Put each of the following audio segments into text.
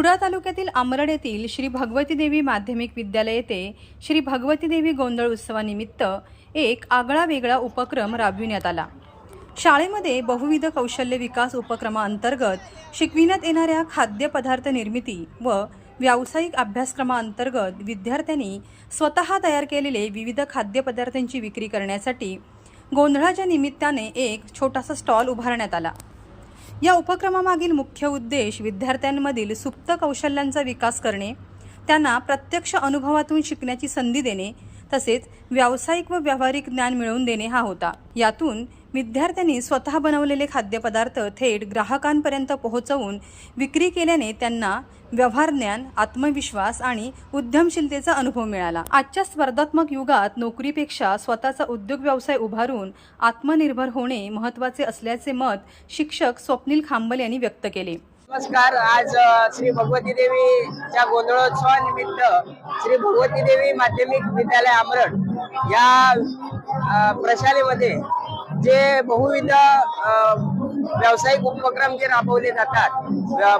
कुडाळ तालुक्यातील आमरड येथील श्री भगवती देवी माध्यमिक विद्यालय येथे श्री भगवती देवी गोंधळ उत्सवानिमित्त एक आगळा वेगळा उपक्रम राबविण्यात आला. शाळेमध्ये बहुविध कौशल्य विकास उपक्रमाअंतर्गत शिकविण्यात येणाऱ्या खाद्यपदार्थ निर्मिती व व्यावसायिक अभ्यासक्रमाअंतर्गत विद्यार्थ्यांनी स्वतः तयार केलेले विविध खाद्यपदार्थांची विक्री करण्यासाठी गोंधळाच्या निमित्ताने एक छोटासा स्टॉल उभारण्यात आला. या उपक्रमामागील मुख्य उद्देश विद्यार्थ्यांमधील सुप्त कौशल्यांचा विकास करणे त्यांना प्रत्यक्ष अनुभवातून शिकण्याची संधी देणे तसेच व्यावसायिक व व्यावहारिक ज्ञान मिळवून देणे हा होता. यातून विद्यार्थ्यांनी स्वतः बनवलेले खाद्यपदार्थ थेट ग्राहकांपर्यंत पोहोचवून विक्री केल्याने त्यांना व्यवहार ज्ञान आत्मविश्वास आणि उद्यमशीलतेचा अनुभव मिळाला. आजच्या स्पर्धात्मक युगात नोकरीपेक्षा स्वतःचा उद्योग व्यवसाय उभारून आत्मनिर्भर होणे महत्त्वाचे असल्याचे मत शिक्षक स्वप्नील खांबल यांनी व्यक्त केले. नमस्कार. आज श्री भगवती देवीच्या गोंधळोत्सवानिमित्त श्री भगवती देवी माध्यमिक विद्यालय आमरण या प्रशालेमध्ये जे बहुविध व्यावसायिक उपक्रम जे राबवले जातात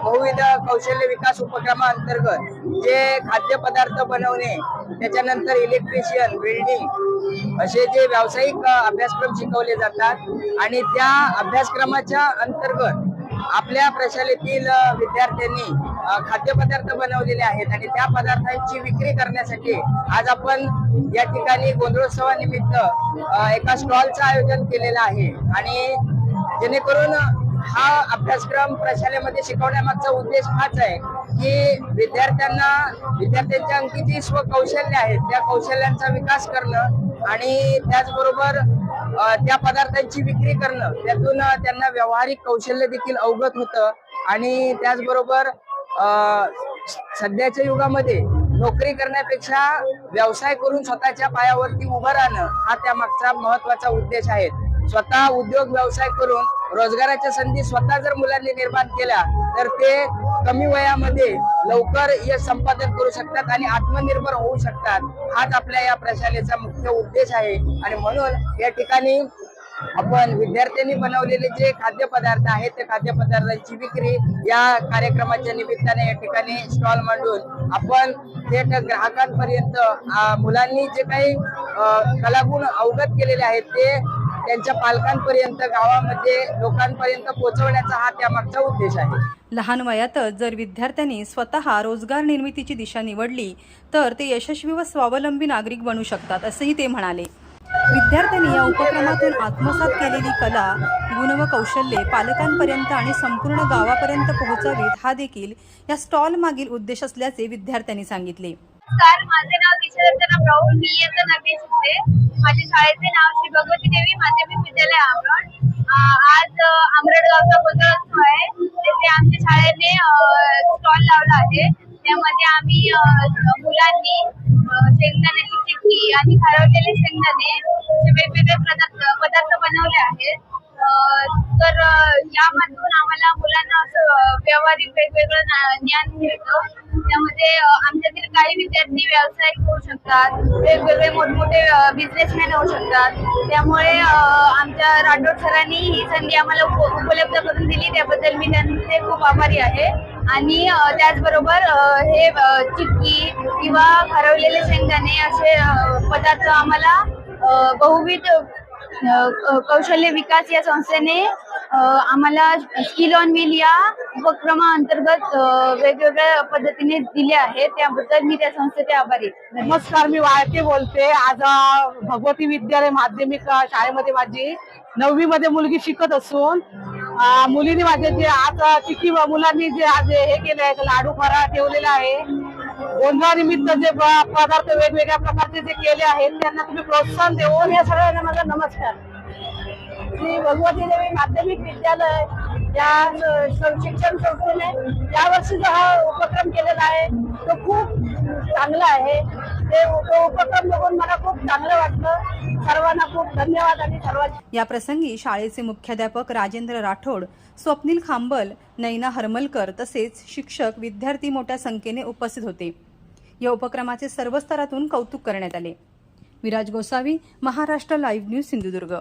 बहुविध कौशल्य विकास उपक्रमाअंतर्गत जे खाद्यपदार्थ बनवणे त्याच्यानंतर इलेक्ट्रिशियन वेल्डिंग असे जे व्यावसायिक अभ्यासक्रम शिकवले जातात आणि त्या अभ्यासक्रमाच्या अंतर्गत आपल्या प्रशालेतील विद्यार्थ्यांनी खाद्यपदार्थ बनवलेले आहेत आणि त्या पदार्थांची विक्री करण्यासाठी आज आपण या ठिकाणी गोंधळोत्सवानिमित्त एका स्टॉलचं आयोजन केलेलं आहे. आणि जेणेकरून हा अभ्यासक्रम प्रशालेमध्ये शिकवण्यामागचा उद्देश हाच आहे की विद्यार्थ्यांना विद्यार्थ्यांच्या अंकी जी स्वकौशल्य आहेत त्या कौशल्यांचा विकास करणं आणि त्याचबरोबर त्या पदार्थांची विक्री करणं त्यातून त्यांना व्यावहारिक कौशल्य देखील अवगत होतं. आणि त्याचबरोबर सध्याच्या युगामध्ये नोकरी करण्यापेक्षा व्यवसाय करून स्वतःच्या पायावरती उभं राहणं हा त्या मागचा महत्त्वाचा उद्देश आहे. स्वतः उद्योग व्यवसाय करून रोजगाराच्या संधी स्वतः जर मुलांनी निर्माण केल्या तर ते कमी वयामध्ये लवकर यश संपादन करू शकतात आणि आत्मनिर्भर होऊ शकतात. हाच आपल्या या प्रशालेचा मुख्य उद्देश आहे. आणि म्हणून या ठिकाणी आपण विद्यार्थ्यांनी बनवलेले जे खाद्यपदार्थ आहेत त्या खाद्यपदार्थांची विक्री या कार्यक्रमाच्या निमित्ताने या ठिकाणी स्टॉल मांडून आपण थेट ग्राहकांपर्यंत मुलांनी जे काही कलागुण अवगत केलेले आहेत ते त्यांच्या पालकांपर्यंत गावामध्ये लोकांपर्यंत पोहोचवण्याचा हा त्यामागचा उद्देश आहे. लहान वयातच जर विद्यार्थ्यांनी स्वतः रोजगार निर्मितीची दिशा निवडली तर ते यशस्वी व स्वावलंबी नागरिक बनू शकतात असेही ते म्हणाले. विद्यार्थ्यांनी या उपक्रमातून आत्मसात केलेली कला गुण व कौशल्ये पालकांपर्यंत आणि संपूर्ण गावापर्यंत पोहोचावीत हा देखील या स्टॉल मागील उद्देश असल्याचे विद्यार्थ्यांनी सांगितले. नमस्कार माझे नाव दिशा प्रौढ राहुल मी इयत्ता नवी शिकते. माझ्या शाळेचे नाव श्री भगवती देवी माध्यमिक विद्यालय आमरड आज आमरड गावचा गोंधळोत्सव आहे. तिथे आमच्या शाळेने स्टॉल लावला आहे. त्यामध्ये आम्ही मुलांनी शेंगदाण्याची चिक्की आणि खारवलेले शेंगदाणे असे वेगवेगळे पदार्थ पदार्थ बनवले आहेत. तर यामधून आम्हाला मुलांना असं व्यावहारिक वेगवेगळं ज्ञान मिळतं. त्यामध्ये आमच्यातील काही विद्यार्थी व्यावसायिक होऊ शकतात. वेगवेगळे मोठमोठे बिझनेसमॅन होऊ शकतात. त्यामुळे आमच्या राठोड सरांनी ही संधी आम्हाला उप- उपलब्ध करून दिली. त्याबद्दल मी त्यांचे खूप आभारी आहे. आणि त्याचबरोबर हे चिक्की किंवा हरवलेले शेंगदाणे असे पदार्थ आम्हाला बहुविध कौशल्य विकास या संस्थेने आम्हाला स्किल ऑन व्हील या उपक्रमाअंतर्गत वेगवेगळ्या पद्धतीने दिले आहे त्याबद्दल मी त्या संस्थेचे आभारी नमस्कार मी वाळके बोलते. आज भगवती विद्यालय माध्यमिक शाळेमध्ये माझी नववी मध्ये मुलगी शिकत असून मुलीने माझे जे आज अ, चिकी मुलांनी जे आज हे केले आहेत लाडू फरा ठेवलेला आहे. गोंधळानिमित्त जे पदार्थ वेगवेगळ्या प्रकारचे जे केले आहेत त्यांना तुम्ही प्रोत्साहन देऊन या सगळ्यांना माझा नमस्कार. श्री भगवती देवी माध्यमिक विद्यालय या शिक्षण संस्थेने यावर्षी जो हा उपक्रम केलेला आहे तो खूप चांगला आहे. ते तो उपक्रम बघून मला खूप चांगलं वाटलं. सर्वांना खूप धन्यवाद आणि सर्वांची या प्रसंगी शाळेचे मुख्याध्यापक राजेंद्र राठोड स्वप्नील खांबल नैना हरमलकर तसेच शिक्षक विद्यार्थी मोठ्या संख्येने उपस्थित होते. या उपक्रमाचे सर्व स्तरातून कौतुक करण्यात आले. Viraj Gosavi Maharashtra live news Sindhudurg.